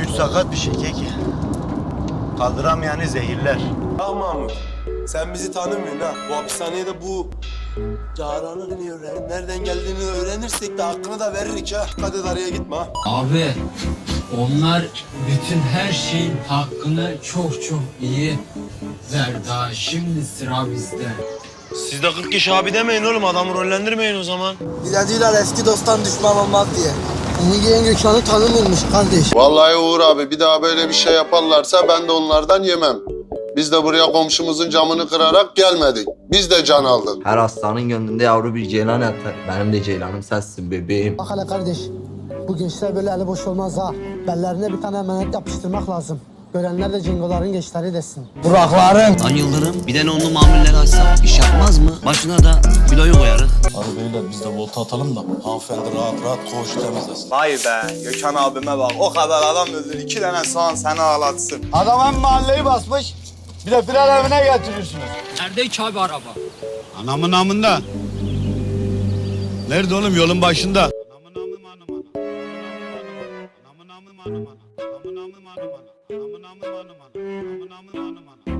Güç sakat bir şey keki. Kaldıramayanı zehirler. Ya Mahmut, sen bizi tanımıyorsun ha. Bu hapishanede bu Caran'ın öğren- nereden geldiğini öğrenirsek de hakkını da veririk ha. Et araya gitme ha. Abi onlar bütün her şeyin hakkını çok çok iyi ver daha şimdi sıra bizde. Siz de 40 kişi abi demeyin oğlum adamı rollendirmeyin o zaman. Bir de diyorlar eski dosttan düşman olmaz diye. Onu giyen Gökhan'ı tanımıyormuş kardeş. Vallahi Uğur abi bir daha böyle bir şey yaparlarsa ben de onlardan yemem. Biz de buraya komşumuzun camını kırarak gelmedik. Biz de can aldık. Her hastanın gönlünde yavru bir ceylan yatar. Benim de ceylanım sensin bebeğim. Bak hele kardeş. Bu gençler böyle eli boş olmaz ha. Bellerine bir tane emanet yapıştırmak lazım. Görenler de cingoların gençleri desin. Lan Yıldırım bir de onlu mamulleri açsak iş yapmaz mı? Başına da biloyu koyarız beyler biz de volta atalım da hanımefendi rahat rahat koğuşu temizlesin. Vay be Gökhan abime bak o kadar adam öldür iki tane soğan seni ağlatsın. Adam hem mahalleyi basmış bir de firar evine getiriyorsunuz. Nerede hiç abi araba? Anamın amında. Nerede oğlum yolun başında? Anamın amım anam anam. Anamın amım anam anam. Anamın amım anam anam. Anamın amım anam anam. Anamın amım anam anam.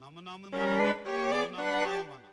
Namana